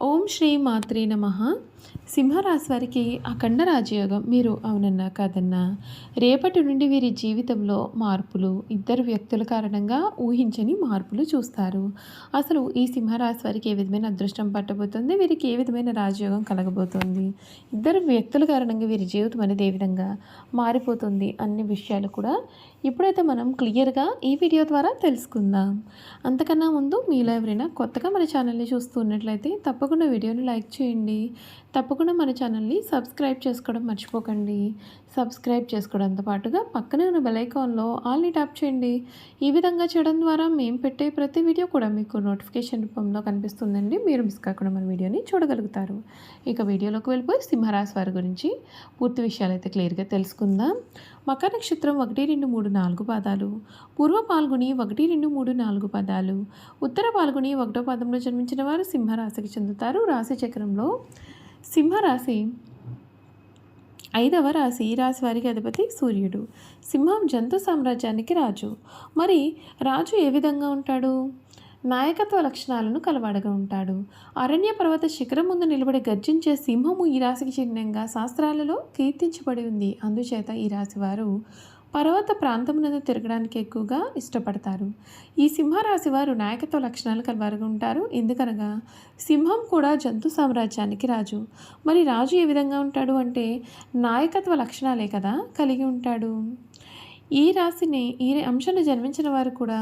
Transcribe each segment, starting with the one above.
ఓం శ్రీ మాత్రే నమ. సింహరాశి వారికి అఖండ రాజయోగం మీరు అవునన్నా కాదన్నా. రేపటి నుండి వీరి జీవితంలో మార్పులు ఇద్దరు వ్యక్తుల కారణంగా ఊహించని మార్పులు చూస్తారు. అసలు ఈ సింహరాశి వారికి ఏ విధమైన అదృష్టం పట్టబోతుంది? వీరికి ఏ విధమైన రాజయోగం కలగబోతుంది? ఇద్దరు వ్యక్తుల కారణంగా వీరి జీవితం అనేది ఏ విధంగా మారిపోతుంది అన్ని విషయాలు కూడా ఇప్పుడైతే మనం క్లియర్గా ఈ వీడియో ద్వారా తెలుసుకుందాం. అంతకన్నా ముందు మీలో ఎవరైనా కొత్తగా మన ఛానల్ని చూస్తున్నట్లయితే తప్పకుండా వీడియోని లైక్ చేయండి. తప్పకుండా మన ఛానల్ని సబ్స్క్రైబ్ చేసుకోవడం మర్చిపోకండి. సబ్స్క్రైబ్ చేసుకోవడంతో పాటుగా పక్కనే ఉన్న బెలైకాన్లో ఆల్ని ట్యాప్ చేయండి. ఈ విధంగా చేయడం ద్వారా మేము పెట్టే ప్రతి వీడియో కూడా మీకు నోటిఫికేషన్ రూపంలో కనిపిస్తుందండి. మీరు మిస్ కాకుండా మన వీడియోని చూడగలుగుతారు. ఇక వీడియోలోకి వెళ్ళిపోయి సింహరాశి వారి గురించి పూర్తి విషయాలు అయితే క్లియర్గా తెలుసుకుందాం. మకర నక్షత్రం ఒకటి రెండు మూడు నాలుగు పాదాలు. పూర్వ పాల్గొని ఒకటి రెండు మూడు నాలుగు పదాలు. ఉత్తర పాల్గొని ఒకటో పాదంలో జన్మించిన వారు సింహరాశికి చెందుతారు. రాశి చక్రంలో సింహరాశి ఐదవ రాశి ఈ రాశి వారికి అధిపతి సూర్యుడు. సింహం జంతు సామ్రాజ్యానికి రాజు. మరి రాజు ఏ విధంగా ఉంటాడు? నాయకత్వ లక్షణాలను కలవాడగా ఉంటాడు. అరణ్య పర్వత శిఖరం ముందు నిలబడి గర్జించే సింహము ఈ రాశికి చిహ్నంగా శాస్త్రాలలో కీర్తించబడి ఉంది. అందుచేత ఈ రాశి వారు పర్వత ప్రాంతమునందు తిరగడానికి ఎక్కువగా ఇష్టపడతారు. ఈ సింహరాశి వారు నాయకత్వ లక్షణాలు కలవారుగా ఉంటారు ఎందుకనగా సింహం కూడా జంతు సామ్రాజ్యానికి రాజు. మరి రాజు ఏ విధంగా ఉంటాడు అంటే నాయకత్వ లక్షణాలే కదా కలిగి ఉంటాడు. ఈ రాశిని ఈ అంశాన్ని జన్మించిన వారు కూడా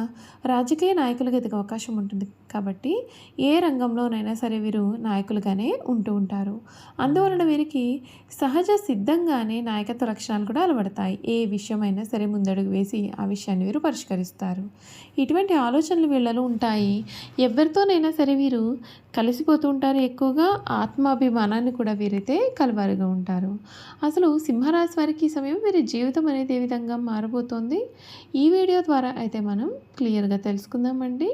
రాజకీయ నాయకులుగా ఎదిగే అవకాశం ఉంటుంది. కాబట్టి ఏ రంగంలోనైనా సరే వీరు నాయకులుగానే ఉంటూ ఉంటారు. అందువలన వీరికి సహజ సిద్ధంగానే నాయకత్వ లక్షణాలు కూడా అలవడతాయి. ఏ విషయమైనా సరే ముందడుగు వేసి ఆ విషయాన్ని వీరు పరిష్కరిస్తారు. ఇటువంటి ఆలోచనలు వీళ్ళలో ఉంటాయి. ఎవరితోనైనా సరే వీరు కలిసిపోతూ ఉంటారు ఎక్కువగా. ఆత్మాభిమానాన్ని కూడా వీరైతే కలవారుగా ఉంటారు. అసలు సింహరాశి వారికి ఈ సమయం వీరి జీవితం అనేది ఏ విధంగా మారబోతోంది? ఈ వీడియో ద్వారా అయితే మనం క్లియర్గా తెలుసుకుందామండి.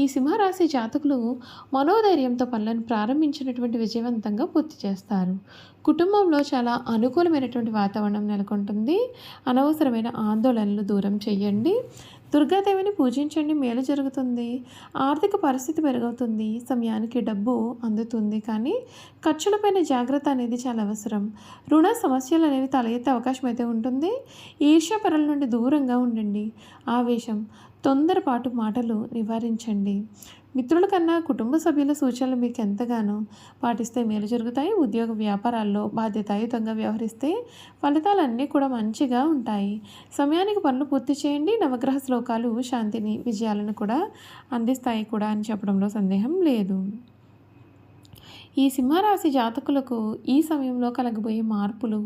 ఈ సింహరాశి జాతకులు మనోధైర్యంతో పనులను ప్రారంభించినటువంటి విజయవంతంగా పూర్తి చేస్తారు. కుటుంబంలో చాలా అనుకూలమైనటువంటి వాతావరణం నెలకొంటుంది. అనవసరమైన ఆందోళనలు దూరం చేయండి. దుర్గాదేవిని పూజించండి. మేలు జరుగుతుంది. ఆర్థిక పరిస్థితి మెరుగవుతుంది. సమయానికి డబ్బు అందుతుంది. కానీ ఖర్చులపైన జాగ్రత్త అనేది చాలా అవసరం. రుణ సమస్యలు అనేవి తల ఎత్తే అవకాశం అయితే ఉంటుంది. ఈర్ష్యపరుల నుండి దూరంగా ఉండండి. ఆవేశం తొందరపాటు మాటలు నివారించండి. మిత్రుల కన్నా కుటుంబ సభ్యుల సూచనలు మీకు ఎంతగానో పాటిస్తే మేలు జరుగుతాయి. ఉద్యోగ వ్యాపారాల్లో బాధ్యతాయుతంగా వ్యవహరిస్తే ఫలితాలన్నీ కూడా మంచిగా ఉంటాయి. సమయానికి పనులు పూర్తి చేయండి. నవగ్రహ శ్లోకాలు శాంతిని విజయాలను కూడా అందిస్తాయి కూడా అని చెప్పడంలో సందేహం లేదు. ఈ సింహరాశి జాతకులకు ఈ సమయంలో కలగబోయే మార్పులు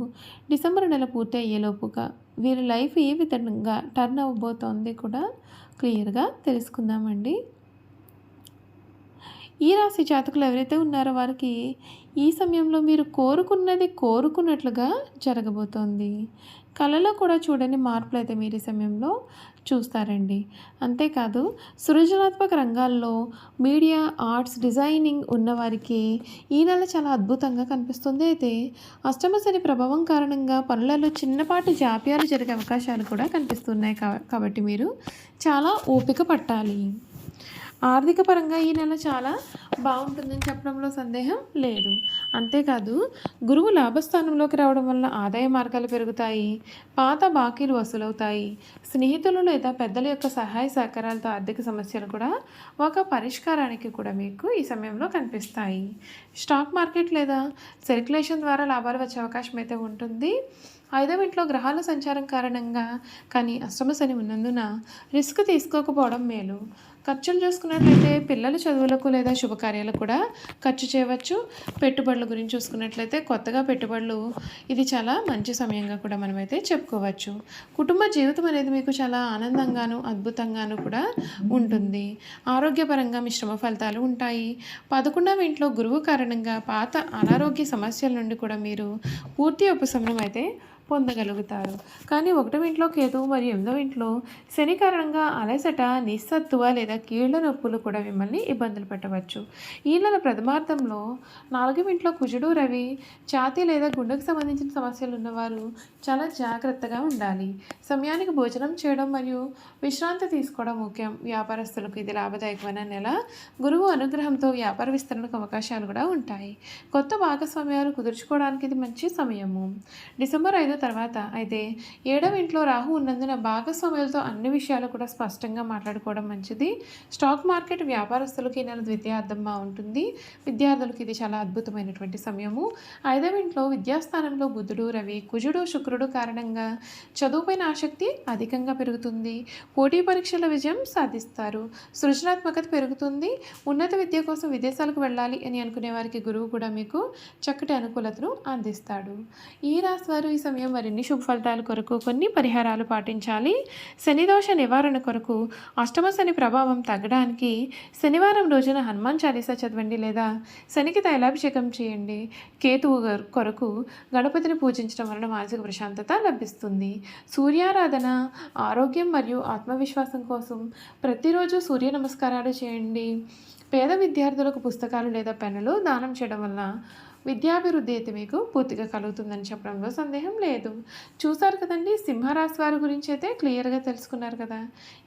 డిసెంబర్ నెల పూర్తి అయ్యేలోపుగా వీరి లైఫ్ ఏ విధంగా టర్న్ అవ్వబోతోంది కూడా క్లియర్గా తెలుసుకుందామండి. ఈ రాశి జాతకులు ఎవరైతే ఉన్నారో వారికి ఈ సమయంలో మీరు కోరుకున్నది కోరుకున్నట్లుగా జరగబోతోంది. కళలో కూడా చూడని మార్పులు అయితే మీరు ఈ సమయంలో చూస్తారండి. అంతేకాదు సృజనాత్మక రంగాల్లో మీడియా ఆర్ట్స్ డిజైనింగ్ ఉన్నవారికి ఈ నెల చాలా అద్భుతంగా కనిపిస్తుంది. అయితే అష్టమశని ప్రభావం కారణంగా పనులలో చిన్నపాటి జాప్యాలు జరిగే అవకాశాలు కూడా కనిపిస్తున్నాయి కాబట్టి మీరు చాలా ఓపిక పట్టాలి. ఆర్థిక పరంగా ఈ నెల చాలా బాగుంటుందని చెప్పడంలో సందేహం లేదు. అంతేకాదు గురువు లాభస్థానంలోకి రావడం వల్ల ఆదాయ మార్గాలు పెరుగుతాయి పాత బాకీలు వసూలవుతాయి. స్నేహితులు లేదా పెద్దల యొక్క సహాయ సహకారాలతో ఆర్థిక సమస్యలు కూడా ఒక పరిష్కారానికి కూడా మీకు ఈ సమయంలో కనిపిస్తాయి. స్టాక్ మార్కెట్ లేదా సర్క్యులేషన్ ద్వారా లాభాలు వచ్చే అవకాశం అయితే ఉంటుంది. ఐదవ ఇంట్లో గ్రహాల సంచారం కారణంగా కానీ అష్టమ శని ఉన్నందున రిస్క్ తీసుకోకపోవడం మేలు. ఖర్చులు చూసుకున్నట్లయితే పిల్లల చదువులకు లేదా శుభకార్యాలకు కూడా ఖర్చు చేయవచ్చు. పెట్టుబడుల గురించి చూసుకున్నట్లయితే కొత్తగా పెట్టుబడులు ఇది చాలా మంచి సమయంగా కూడా మనమైతే చెప్పుకోవచ్చు. కుటుంబ జీవితం అనేది మీకు చాలా ఆనందంగాను అద్భుతంగాను కూడా ఉంటుంది. ఆరోగ్యపరంగా మిశ్రమ ఫలితాలు ఉంటాయి. పదకొండవ ఇంట్లో గురువు కారణంగా పాత అనారోగ్య సమస్యల నుండి కూడా మీరు పూర్తి ఉపశమనం అయితే పొందగలుగుతారు. కానీ ఒకటో ఇంట్లో కేతువు మరియు ఎనిమిదవ ఇంట్లో శని కారణంగా అలసట నిస్సత్తువ లేదా కీళ్ళ నొప్పులు కూడా మిమ్మల్ని ఇబ్బందులు పెట్టవచ్చు. ఈ నెల ప్రథమార్థంలో నాలుగవ ఇంట్లో కుజుడు రవి ఛాతీ లేదా గుండెకు సంబంధించిన సమస్యలు ఉన్నవారు చాలా జాగ్రత్తగా ఉండాలి. సమయానికి భోజనం చేయడం మరియు విశ్రాంతి తీసుకోవడం ముఖ్యం. వ్యాపారస్తులకు ఇది లాభదాయకమైన నెల. గురువు అనుగ్రహంతో వ్యాపార విస్తరణకు అవకాశాలు కూడా ఉంటాయి. కొత్త భాగస్వామ్యాలు కుదుర్చుకోవడానికి ఇది మంచి సమయము. డిసెంబర్ ఐదో తర్వాత అయితే ఏడవ ఇంట్లో రాహు ఉన్నందున భాగస్వాములతో అన్ని విషయాలు కూడా స్పష్టంగా మాట్లాడుకోవడం మంచిది. స్టాక్ మార్కెట్ వ్యాపారస్తులకి నెల ద్వితీయార్థంగా బాగుంటుంది విద్యార్థులకు ఇది చాలా అద్భుతమైనటువంటి సమయము. ఐదవ ఇంట్లో విద్యాస్థానంలో బుధుడు రవి కుజుడు శుక్రుడు కారణంగా చదువుపైన ఆసక్తి అధికంగా పెరుగుతుంది. పోటీ పరీక్షల విజయం సాధిస్తారు. సృజనాత్మకత పెరుగుతుంది. ఉన్నత విద్య కోసం విదేశాలకు వెళ్ళాలి అని అనుకునే వారికి గురువు కూడా మీకు చక్కటి అనుకూలతను అందిస్తాడు. ఈ రాశి వారు ఈ సమయం మరిన్ని శుభ ఫలితాల కొరకు కొన్ని పరిహారాలు పాటించాలి. శనిదోష నివారణ కొరకు అష్టమ శని ప్రభావం తగ్గడానికి శనివారం రోజున హనుమాన్ చాలీసా చదవండి లేదా శనికి తైలాభిషేకం చేయండి. కేతువు కొరకు గణపతిని పూజించడం వలన మానసిక ప్రశాంతత లభిస్తుంది. సూర్యారాధన ఆరోగ్యం మరియు ఆత్మవిశ్వాసం కోసం ప్రతిరోజు సూర్య నమస్కారాలు చేయండి. పేద విద్యార్థులకు పుస్తకాలు లేదా పెన్నులు దానం చేయడం వలన విద్యాభివృద్ధి అయితే మీకు పూర్తిగా కలుగుతుందని చెప్పడంలో సందేహం లేదు. చూసారు కదండి సింహరాశి వారి గురించి అయితే క్లియర్గా తెలుసుకున్నారు కదా.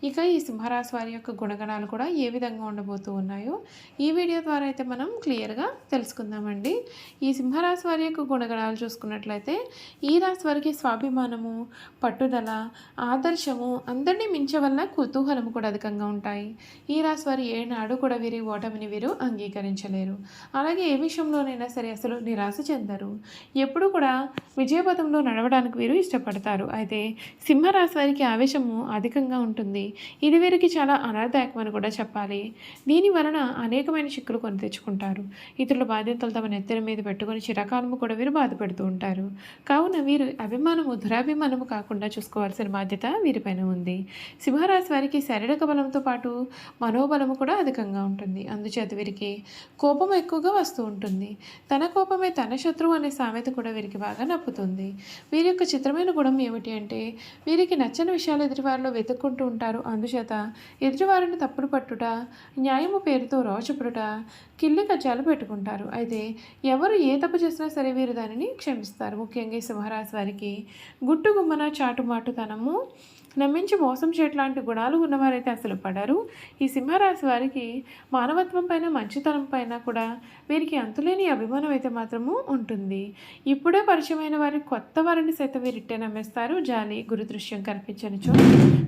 ఇక ఈ సింహరాశి వారి యొక్క గుణగణాలు కూడా ఏ విధంగా ఉండబోతూ ఉన్నాయో ఈ వీడియో ద్వారా అయితే మనం క్లియర్గా తెలుసుకుందామండి. ఈ సింహరాశి వారి యొక్క గుణగణాలు చూసుకున్నట్లయితే ఈ రాశి వారికి స్వాభిమానము పట్టుదల ఆదర్శము అందరినీ మించవలన కుతూహలము కూడా అధికంగా ఉంటాయి. ఈ రాశి వారు ఏనాడు కూడా వీరి ఓటమిని వీరు అంగీకరించలేరు. అలాగే ఏ విషయంలోనైనా సరే అసలు నిరాశ చెందరు. ఎప్పుడు కూడా విజయపథంలో నడవడానికి వీరు ఇష్టపడతారు. అయితే సింహరాశి వారికి ఆవేశము అధికంగా ఉంటుంది. ఇది వీరికి చాలా అనర్థదాయకమని కూడా చెప్పాలి. దీని వలన అనేకమైన చిక్కులు కొని తెచ్చుకుంటారు. ఇతరుల బాధ్యతలు తమ నెత్తిన మీద పెట్టుకొని చిరకాలము కూడా వీరు బాధపెడుతూ ఉంటారు. కావున వీరు అభిమానము దురాభిమానము కాకుండా చూసుకోవాల్సిన బాధ్యత వీరిపైన ఉంది. సింహరాశి వారికి శారీరక బలంతో పాటు మనోబలము కూడా అధికంగా ఉంటుంది. అందుచేత వీరికి కోపం ఎక్కువగా వస్తూ ఉంటుంది. తన కోపమే తన శత్రువు అనే సామెత కూడా వీరికి బాగా నప్పుతుంది. వీరి యొక్క చిత్రమైన గుణం ఏమిటి అంటే వీరికి నచ్చని విషయాలు ఎదుటివారిలో వెతుక్కుంటూ ఉంటారు. అందుచేత ఎదుటివారిని తప్పులు పట్టుట న్యాయము పేరుతో రోచపుడుట కిల్లి కజ్జాలు పెట్టుకుంటారు. అయితే ఎవరు ఏ తప్పు చేసినా సరే వీరు దానిని క్షమిస్తారు. ముఖ్యంగా ఈ సింహరాశి వారికి గుట్టు గుమ్మన చాటుమాటుతనము నమ్మించి మోసం చేయట్లాంటి గుణాలు ఉన్నవారైతే అసలు పడరు. ఈ సింహరాశి వారికి మానవత్వం పైన మంచితనం పైన కూడా వీరికి అంతులేని అభిమానం అయితే మాత్రము ఉంటుంది. ఇప్పుడే పరిచయమైన వారి కొత్త వారిని సైతం వీరిట్టే నమ్మేస్తారు. జాలి గురుదృశ్యం కనిపించనిచో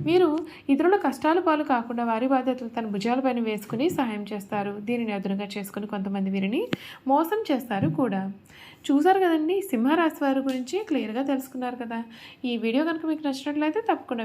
వీరు ఇతరుల కష్టాల పాలు కాకుండా వారి బాధ్యతలు తన భుజాలపైన వేసుకుని సహాయం చేస్తారు. దీనిని అదునుగా చేసుకుని కొంతమంది వీరిని మోసం చేస్తారు కూడా. చూసారు కదండి సింహరాశి వారి గురించి క్లియర్గా తెలుసుకున్నారు కదా. ఈ వీడియో కనుక మీకు నచ్చినట్లయితే తప్పకుండా